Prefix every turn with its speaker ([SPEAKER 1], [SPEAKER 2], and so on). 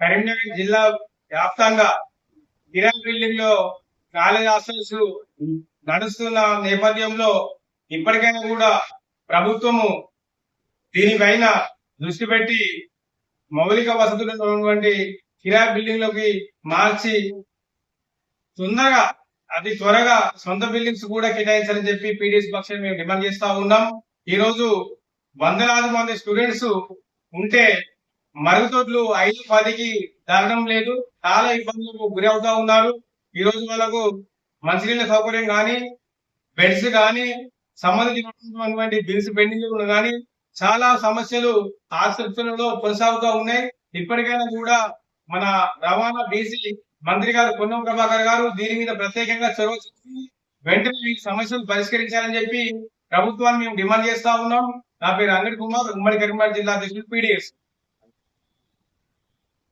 [SPEAKER 1] కరీంనగర్ జిల్లా వ్యాప్తంగా కిరణ్ బిల్డింగ్లో కాలేజ్ హాస్టల్స్ నడుస్తున్న నేపథ్యంలో ఇప్పటికైనా కూడా ప్రభుత్వము దీనిపైన దృష్టి పెట్టి మౌలిక వసతులు ఉన్నటువంటి కిరా బిల్డింగ్లోకి మార్చి తొందరగా అతి త్వరగా సొంత బిల్డింగ్స్ కూడా కేటాయించాలని చెప్పి పీడిఎస్ పక్షాన్ని మేము డిమాండ్ చేస్తా ఉన్నాం. ఈ రోజు వందలాది మంది స్టూడెంట్స్ ఉంటే మరుగుదొడ్లు ఐదు పదికి దరడం లేదు. చాలా ఇబ్బందులకు గురి అవుతా ఉన్నారు. ఈ రోజు వాళ్ళకు మంచినీళ్ళ సౌకర్యం కానీ బెడ్స్ కానీ సంబంధించినటువంటి బిల్స్ పెండింగ్ కానీ చాలా సమస్యలు ఆసుపత్రులలో కొనసాగుతూ ఉన్నాయి. ఇప్పటికైనా కూడా మన రవాణా బీసీ మంత్రి గారు పొన్నం ప్రభాకర్ గారు దీని మీద ప్రత్యేకంగా చొరవ చూసి వెంటనే ఈ సమస్యలు పరిష్కరించాలని చెప్పి ప్రభుత్వాన్ని మేము డిమాండ్ చేస్తా ఉన్నాం. నా పేరు అంగడి కుమార్ ఉమ్మడి కరీంనగర్ జిల్లా అధ్యక్షుడు పీడిఎస్.